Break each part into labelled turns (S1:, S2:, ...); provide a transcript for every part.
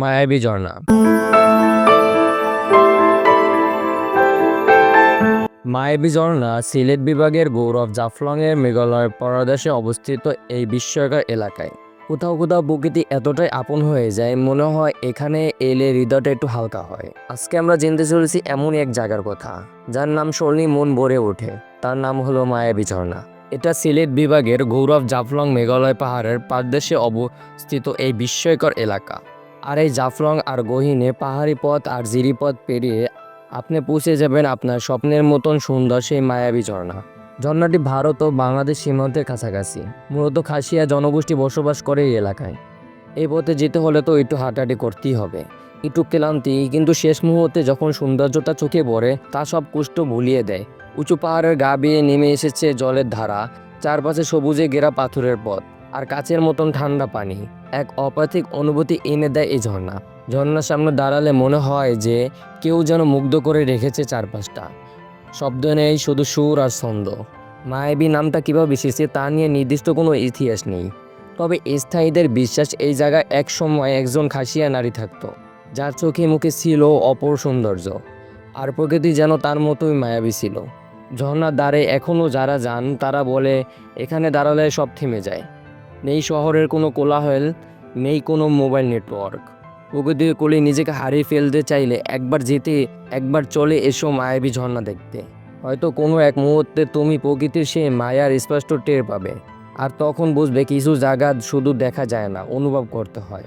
S1: মায়াবী ঝর্ণা। মায়াবী ঝর্ণা সিলেট বিভাগের গৌরব জাফলংয়ের মেঘালয় পরদেশে অবস্থিত এই বিস্ময়কর এলাকায়। কোথাও কোথাও প্রকৃতি এতটাই আপন হয়ে যায়, মনে হয় এখানে এলে হৃদয়টা একটু হালকা হয়। আজকে আমরা জানতে চলেছি এমন এক জায়গার কথা, যার নাম শুনলেই মন ভরে ওঠে। তার নাম হলো মায়াবী ঝর্ণা। এটা সিলেট বিভাগের গৌরব জাফলং মেঘালয় পাহাড়ের পাদদেশে অবস্থিত এই বিস্ময়কর এলাকা। আর এই জাফলং আর গহিনে পাহাড়ি পথ আর জিরিপথ পেরিয়ে আপনি পৌঁছে যাবেন আপনার স্বপ্নের মতন সুন্দর সেই মায়াবী ঝর্ণা। ঝর্ণাটি ভারত ও বাংলাদেশ সীমান্তের কাছাকাছি। মূলত খাসিয়া জনগোষ্ঠী বসবাস করে এই এলাকায়। এই পথে যেতে হলে তো একটু হাঁটাহাঁটি করতেই হবে। একটু ক্লান্তি, কিন্তু শেষ মুহূর্তে যখন সৌন্দর্যটা চোখে পড়ে, তা সব কুষ্ঠ ভুলিয়ে দেয়। উঁচু পাহাড়ের গা বেয়ে নেমে এসেছে জলের ধারা, চারপাশে সবুজে ঘেরা পাথরের পথ। আর কাচের মতন ঠান্ডা পানি। এক অপার্থিক অনুভূতি এনে দেয় এই ঝর্ণা। ঝর্ণার সামনে দাঁড়ালে মনে হয় যে কেউ যেন মুগ্ধ করে রেখেছে চারপাশটা। শব্দ নেই, শুধু সুর আর ছন্দ। মায়াবী নামটা কীভাবে এসেছে তা নিয়ে নির্দিষ্ট কোনো ইতিহাস নেই। তবে স্থায়ীদের বিশ্বাস এই জায়গায় এক সময় একজন খাসিয়া নারী থাকতো, যার চোখে মুখে ছিল অপর সৌন্দর্য। আর প্রকৃতি যেন তার মতোই মায়াবী ছিল। ঝর্ণার দ্বারে এখনও যারা যান, তারা বলে, এখানে দাঁড়ালে সব থেমে যায়। নেই শহরের কোনো কোলাহল, নেই কোনো মোবাইল নেটওয়ার্ক। প্রকৃতির কোলে নিজেকে হারিয়ে ফেলতে চাইলে একবার যেতে, একবার চলে এসো মায়াবী ঝর্ণা দেখতে। হয়তো কোনো এক মুহূর্তে তুমি প্রকৃতির সে মায়ার স্পষ্ট টের পাবে। আর তখন বুঝবে কিছু জায়গা শুধু দেখা যায় না, অনুভব করতে হয়।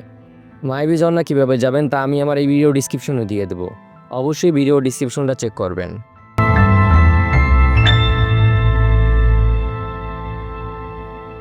S1: মায়াবী ঝর্ণা কীভাবে যাবেন তা আমি আমার এই ভিডিও ডিসক্রিপশনে দিয়ে দেবো। অবশ্যই ভিডিও ডিসক্রিপশনটা চেক করবেন।